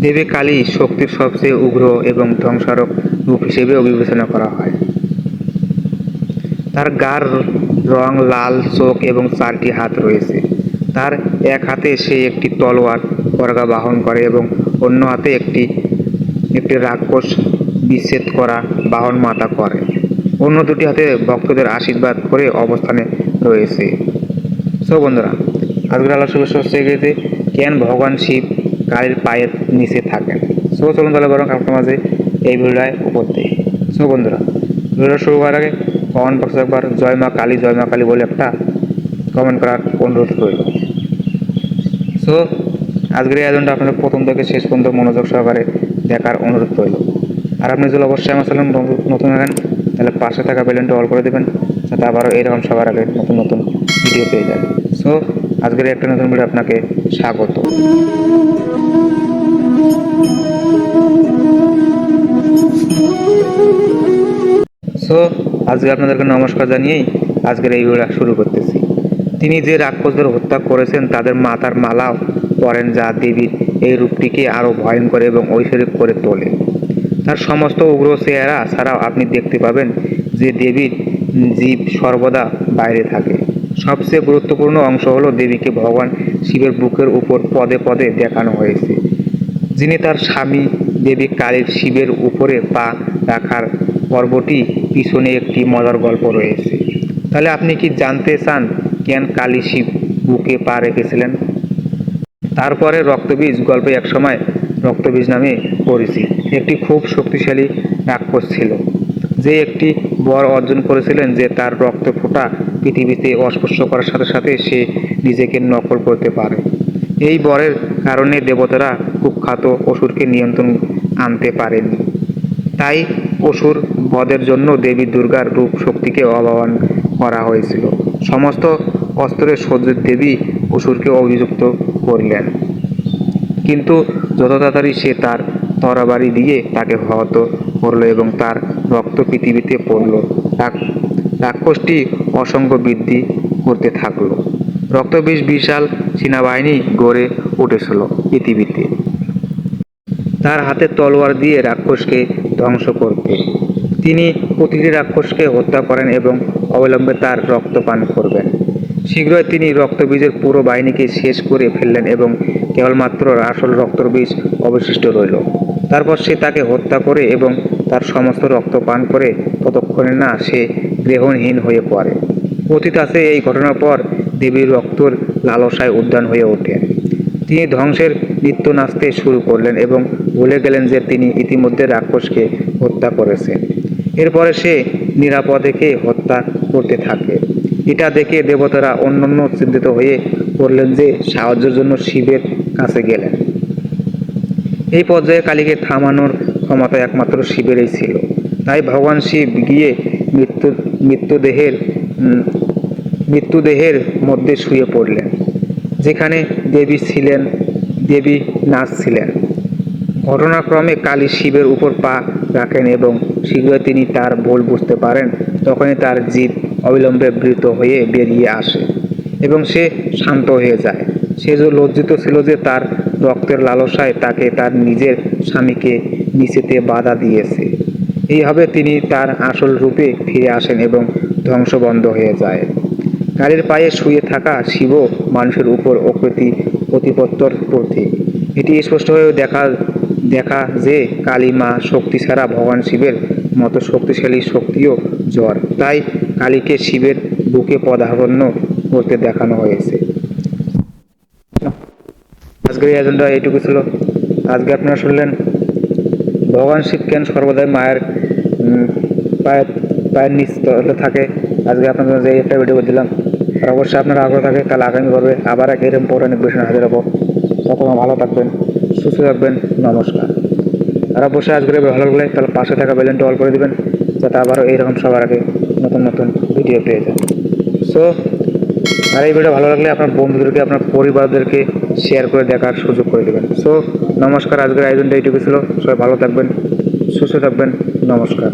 দেবী কালী শক্তির সবচেয়ে উগ্র এবং ধ্বংসারক রূপ হিসেবেও বিবেচনা করা হয়। তার গার রং, লাল চোখ এবং চারটি হাত রয়েছে। তার এক হাতে সে একটি তলোয়ার বর্গা বাহন করে এবং অন্য হাতে একটি একটি রাক্ষস বিচ্ছেদ করা বাহন মাতা করে। অন্য দুটি হাতে ভক্তদের আশীর্বাদ করে অবস্থানে রয়েছে। সো বন্ধুরা, আজকের আলোচনা হচ্ছে কেন ভগবান শিব কালীর পায়ের নিচে থাকেন। সো চলুন তাহলে বরং আপনার মাঝে এই ভিডিওটায় উপর দিই সো বন্ধুরা, ভিডিওটা শুরু করার আগে কমেন্ট বক্সে একবার জয় মা কালী, জয় মা কালী বলে একটা কমেন্ট করার অনুরোধ রইল। সো আজকের এই আয়োজনটা আপনাদের প্রথম থেকে শেষ পর্যন্ত মনোযোগ সহকারে দেখার অনুরোধ রইল। আর আপনি যদি অবশ্যই আমার চ্যানেল নতুন থাকেন তাহলে পাশে থাকা বেলুনটা অল করে দেবেন, যাতে আবারও এরকম সবার আগে নতুন নতুন ভিডিও পেয়ে যায় সো আজকের একটা নতুন ভিডিও আপনাকে স্বাগত। সো আজকে আপনাদেরকে নমস্কার জানিয়েই আজকের এই ভিডিওটা শুরু করতেছি। তিনি যে রাক্ষসদের হত্যা করেছেন, তাদের মাথার মালাও পরেন যা দেবীর এই রূপটিকে আরও ভয়ঙ্কর এবং ঐশ্বরিক করে তোলে। তার সমস্ত উগ্র চেহারা ছাড়াও আপনি দেখতে পাবেন যে দেবীর জীব সর্বদা বাইরে থাকে। সবচেয়ে গুরুত্বপূর্ণ অংশ হলো দেবীকে ভগবান শিবের বুকের উপর পদে পদে দেখানো হয়েছে। যিনি তার স্বামী দেবী কালীর শিবের উপরে পা রাখার পর্বটি পিছনে একটি মজার গল্প রয়েছে। তাহলে আপনি কি জানতে চান কেন কালী শিব বুকে পা রেখেছিলেন? তারপরে রক্তবীজ গল্পে একসময় রক্তবীজ নামে পরিচিত। একটি খুব শক্তিশালী রাক্ষস ছিল। যে একটি বর অর্জন করেছিলেন যে তার রক্ত ফোঁটা পৃথিবীতে অস্পর্শ করার সাথে সাথে সে নিজেকে নকল করতে পারে। এই বরের কারণে দেবতারা কুখ্যাত অসুরকে নিয়ন্ত্রণ আনতে পারেন। তাই অসুর বদের জন্য দেবী দুর্গার রূপ শক্তিকে আহ্বান করা হয়েছিল। সমস্ত অস্ত্রের সহ্যের দেবী অসুরকে অভিযুক্ত করলেন। কিন্তু যত তাড়াতাড়ি সে তার তরাবাড়ি দিয়ে তাকে হত করল এবং তার রক্ত পৃথিবীতে পড়ল রাক্ষসটি অসংখ্য বৃদ্ধি করতে থাকল। রক্তবিষ বিশাল সেনাবাহিনী গড়ে উঠেছিল পৃথিবীতে তার হাতে তলোয়ার দিয়ে রাক্ষসকে ধ্বংস করতে। তিনি প্রতিটি রাক্ষসকে হত্যা করেন এবং অবিলম্বে তার রক্ত পান করবেন। শীঘ্রই তিনি রক্তবীজের পুরো বাহিনীকে শেষ করে ফেললেন এবং কেবলমাত্র আসল রক্তবীজ অবশিষ্ট রইল। তারপর সে তাকে হত্যা করে এবং তার সমস্ত রক্ত পান করে ততক্ষণে না সে গ্রহণহীন হয়ে পড়ে। অতীত আছে এই ঘটনার পর দেবীর রক্তর লালসায় উদ্যান হয়ে ওঠে। তিনি ধ্বংসের নৃত্য নাচতে শুরু করলেন এবং ভুলে গেলেন যে তিনি ইতিমধ্যে রাক্ষসকে হত্যা করেছেন। এরপরে সে নিরাপদেকে হত্যা করতে থাকে। এটা দেখে দেবতারা অন্যান্য চিন্তিত হয়ে পড়লেন যে সাহায্যের জন্য শিবের কাছে গেলেন। এই পর্যায়ে কালীকে থামানোর ক্ষমতা একমাত্র শিবেরই ছিল। তাই ভগবান শিব গিয়ে মৃত্যু মৃত্যুদেহের মৃত্যুদেহের মধ্যে শুয়ে পড়লেন, যেখানে দেবী ছিলেন, দেবী নাচছিলেন ঘটনাক্রমে কালী শিবের উপর পা রাখেন এবং শীঘ্রই তিনি তার ভুল বুঝতে পারেন, তখনই তার জীব অবিলম্বে বৃত হয়ে বেরিয়ে আসে এবং সে শান্ত হয়ে যায়। সে যে লজ্জিত ছিল যে তার রক্তের লালসায় তাকে তার নিজের স্বামীকে নিচেতে বাধা দিয়েছে। এইভাবে তিনি তার আসল রূপে ফিরে আসেন এবং ধ্বংস বন্ধ হয়ে যায়। কালীর পায়ে শুয়ে থাকা শিব মানুষের উপর অকৃতি প্রতিপত্তর প্রতীক। এটি স্পষ্টভাবে দেখা দেখা যে কালী মা শক্তি ছাড়া ভগবান শিবের মতো শক্তিশালী শক্তিও জ্বর। তাই কালীকে শিবের বুকে পদার্পণ্য করতে দেখানো হয়েছে। আজকের এজেন্ডা এইটুকু ছিল। আজকে আপনারা শুনলেন, ভগবান শিব কেন সর্বদাই মায়ের পায়ের পায়ের নিচ থাকে? আজকে আপনাদের যে একটা ভিডিও দিলাম। আর অবশ্যই আপনারা আগ্রহ থাকে, তাহলে আগামী পর্বে আবার এক এরকম পৌরাণিক বিষয় হাজির হব। তখন ভালো থাকবেন, সুস্থ থাকবেন, নমস্কার। আর অবশ্যই আজকের ভালো লাগলে তাহলে পাশে থাকা বেলুনটা অল করে দিবেন, যাতে আবারও এইরকম সবার আগে নতুন নতুন ভিডিও পেয়ে যান সো আর এই ভিডিও ভালো লাগলে আপনার বন্ধুদেরকে, আপনার পরিবারদেরকে শেয়ার করে দেখার সুযোগ করে দেবেন। সো নমস্কার, আজকের আয়োজনটা এইটুকু ছিল। সবাই ভালো থাকবেন, সুস্থ থাকবেন, নমস্কার।